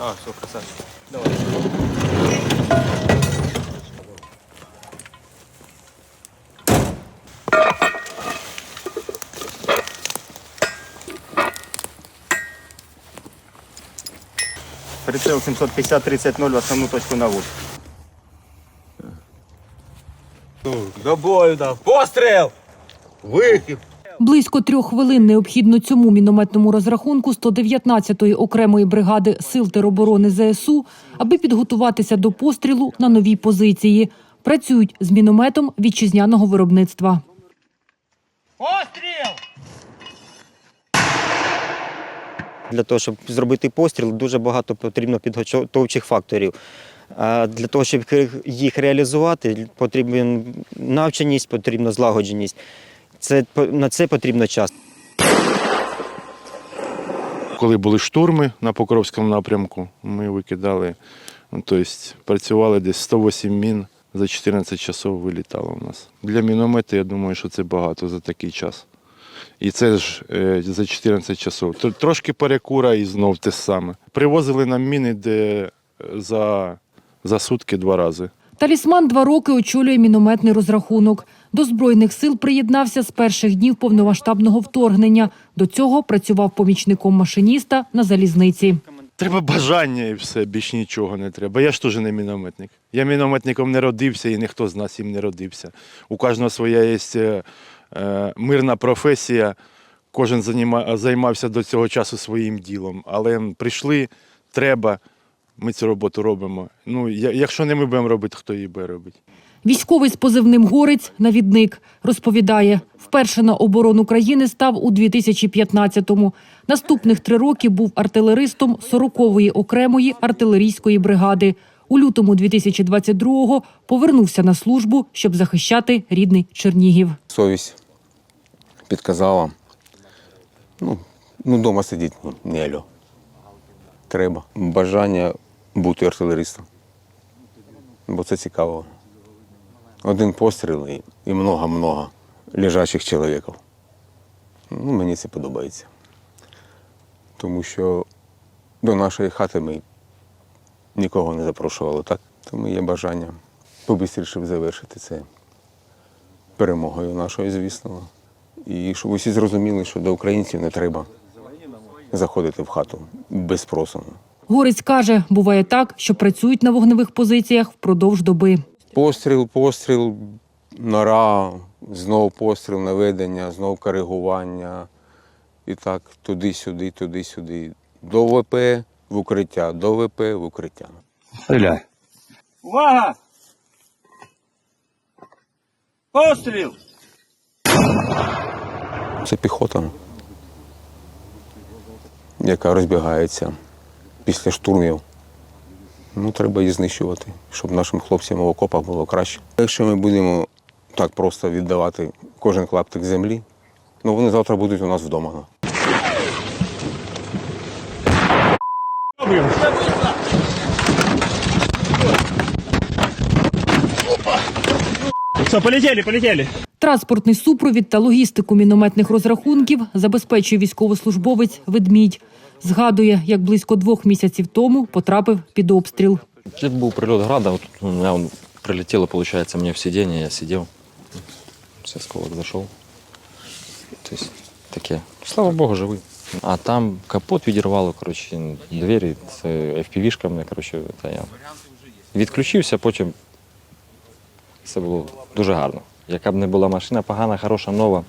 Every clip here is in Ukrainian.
А, все, красавчик. Давай. Прицел 750-30-0 в основную точку наводки. До бою дав. Постріл! Вихід! Близько трьох хвилин необхідно цьому мінометному розрахунку 119-ї окремої бригади сил тероборони ЗСУ, аби підготуватися до пострілу на новій позиції. Працюють з мінометом вітчизняного виробництва. Для того, щоб зробити постріл, дуже багато потрібно підготовчих факторів. А для того, щоб їх реалізувати, потрібна навченість, потрібна злагодженість. Це, на це потрібно час. Коли були штурми на Покровському напрямку, ми викидали, ну, тобто працювали десь 108 мін за 14 часов вилітало у нас. Для міномету, я думаю, що це багато за такий час. І це ж е, за 14 часов. Трошки перекура і знов те саме. Привозили нам міни, де е, за, за сутки два рази. Талісман два роки очолює мінометний розрахунок. До збройних сил приєднався з перших днів повномасштабного вторгнення. До цього працював помічником машиніста на залізниці. Треба бажання і все, більш нічого не треба. Я ж теж не мінометник. Я мінометником не родився і ніхто з нас їм не родився. У кожного своя є е, е, мирна професія, кожен займався до цього часу своїм ділом. Але прийшли, треба, ми цю роботу робимо. Ну, якщо не ми будемо робити, хто її буде робити? Військовий з позивним Горець навідник розповідає, вперше на оборону країни став у 2015-му. Наступних три роки був артилеристом 40-ї окремої артилерійської бригади. У лютому 2022-го повернувся на службу, щоб захищати рідний Чернігів. совість підказала. Ну, ну дома сидіти не альо. Треба. Бажання бути артилеристом. Бо це цікаво. Один постріл і, много-много лежачих чоловіків. Ну, мені це подобається. Тому що до нашої хати ми нікого не запрошували, так? Тому є бажання побистріше завершити це перемогою нашою, звісно. І щоб усі зрозуміли, що до українців не треба заходити в хату без. Горець каже, буває так, що працюють на вогневих позиціях впродовж доби. Постріл, постріл, нора, знов постріл, наведення, знов коригування. І так, туди-сюди, туди-сюди. До ВП в укриття, до ВП в укриття. Стріляй. Увага! Постріл! Це піхота, яка розбігається після штурмів. Ну, треба її знищувати, щоб нашим хлопцям в окопах було краще. Якщо ми будемо так просто віддавати кожен клаптик землі, ну вони завтра будуть у нас вдома. Все, полетели, полетели. Транспортний супровід та логістику мінометних розрахунків забезпечує військовослужбовець Ведмідь. Згадує, як близько двох місяців тому потрапив під обстріл. Это был прилет града, вот у меня он прилетело, получается, мне в сиденье, я сидел. С осколок зашел. То есть такие, слава богу, живы. А там капот відірвало, коротше, двері, це FPV-шками, коротше, та я відключився, потім все було дуже гарно. Яка б не була машина, погана, хороша, нова,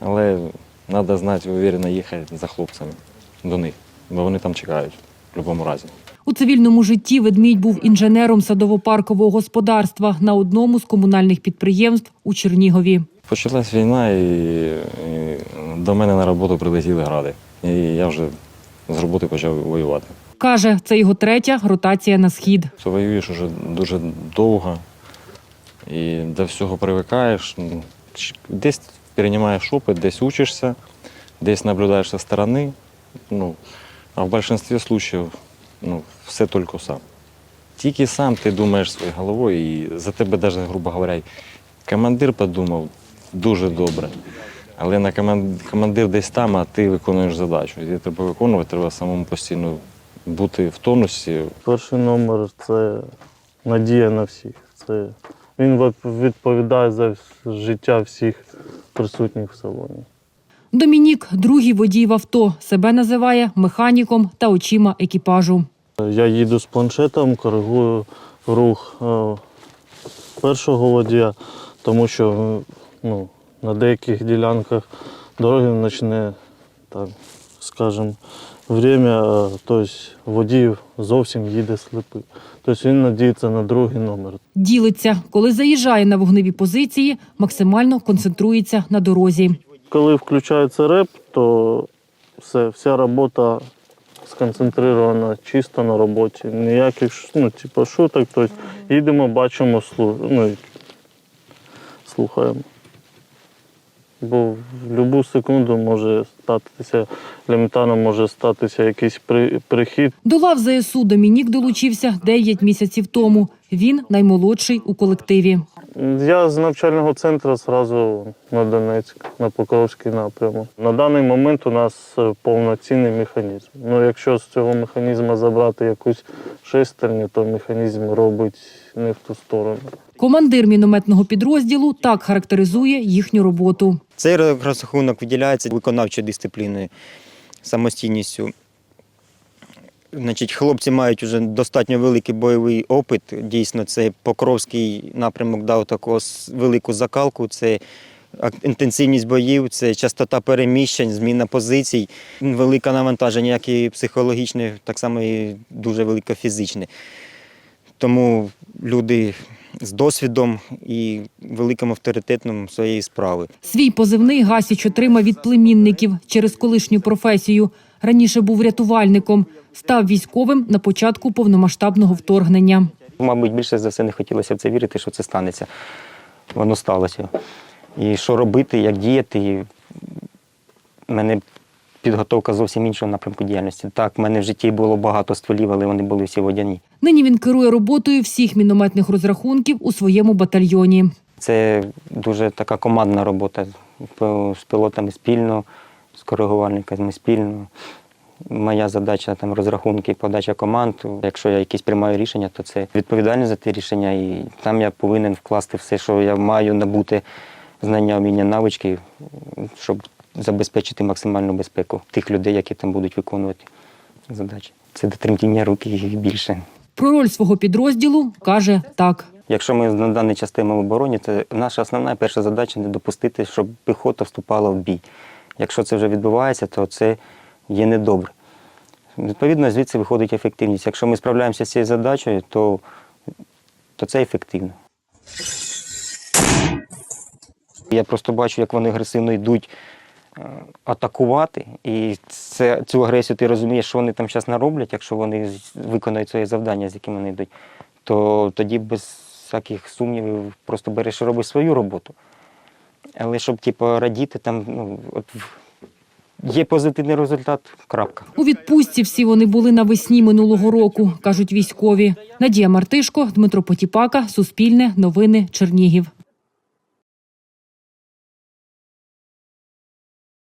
але треба знати, уверенно їхати за хлопцями до них, бо вони там чекають в будь-якому разі. У цивільному житті Ведмідь був інженером садово-паркового господарства на одному з комунальних підприємств у Чернігові. Почалась війна, і, і до мене на роботу прилетіли гради. І я вже з роботи почав воювати. Каже, це його третя ротація на схід. Ти воюєш уже дуже довго і до всього привикаєш. Ну, Десь переймаєш опит, десь учишся, десь наблюдаєш зі сторони. Ну, а в більшості случаїв ну, все тільки сам. Тільки сам ти думаєш своєю головою, і за тебе навіть, грубо говоря, командир подумав дуже добре. Але на командир десь там, а ти виконуєш задачу. І треба виконувати, треба самому постійно бути в тонусі. Перший номер це надія на всіх. Це він відповідає за життя всіх присутніх в салоні. Домінік, другий водій в авто, себе називає механіком та очима екіпажу. Я їду з планшетом, коригую рух е, першого водія, тому що ну, на деяких ділянках дороги почне, так скажем, время, е, тобто водій зовсім їде сліпий. Тобто він надіється на другий номер. Ділиться, коли заїжджає на вогневі позиції, максимально концентрується на дорозі. Коли включається реп, то все, вся робота сконцентрована чисто на роботі. Ніяких ну, типу, шуток. Тобто їдемо, бачимо, слу, ну, слухаємо. Бо в будь-яку секунду може статися, елементарно може статися якийсь при, прихід, До лав ЗСУ Домінік долучився 9 місяців тому. Він наймолодший у колективі. Я з навчального центру зразу на Донецьк, на Покровський напрямок. На даний момент у нас е, повноцінний механізм. Ну, якщо з цього механізму забрати якусь шестерню, то механізм робить не в ту сторону. Командир мінометного підрозділу так характеризує їхню роботу. Цей розрахунок виділяється виконавчою дисципліною, самостійністю. Значить, хлопці мають вже достатньо великий бойовий опит. Дійсно, це Покровський напрямок дав таку велику закалку. Це інтенсивність боїв, це частота переміщень, зміна позицій, велике навантаження, як і психологічне, так само і дуже велике фізичне. Тому люди з досвідом і великим авторитетом своєї справи. Свій позивний Гасіч отримав від племінників через колишню професію. Раніше був рятувальником, став військовим на початку повномасштабного вторгнення. Мабуть, більше за все не хотілося в це вірити, що це станеться. Воно сталося. І що робити, як діяти. І мене підготовка зовсім іншого напрямку діяльності. Так, в мене в житті було багато стволів, але вони були всі водяні. Нині він керує роботою всіх мінометних розрахунків у своєму батальйоні. Це дуже така командна робота з пілотами спільно, з коригувальниками спільно. Моя задача там розрахунки, подача команд. Якщо я якісь приймаю рішення, то це відповідальність за ті рішення, і там я повинен вкласти все, що я маю набути знання, вміння, навички, щоб забезпечити максимальну безпеку тих людей, які там будуть виконувати задачі. Це до тремтіння рук і більше. Про роль свого підрозділу каже так. Якщо ми на даний час в обороні, то наша основна перша задача не допустити, щоб піхота вступала в бій. Якщо це вже відбувається, то це є недобре. Відповідно, звідси виходить ефективність. Якщо ми справляємося з цією задачею, то, то це ефективно. Я просто бачу, як вони агресивно йдуть е, атакувати, і це, цю агресію ти розумієш, що вони там зараз нароблять, якщо вони виконають своє завдання, з яким вони йдуть, то тоді без всяких сумнівів просто береш і робиш свою роботу. Але щоб типу, радіти, там ну, от, є позитивний результат, крапка. У відпустці всі вони були навесні минулого року, кажуть військові. Надія Мартишко, Дмитро Потіпака, Суспільне, Новини, Чернігів.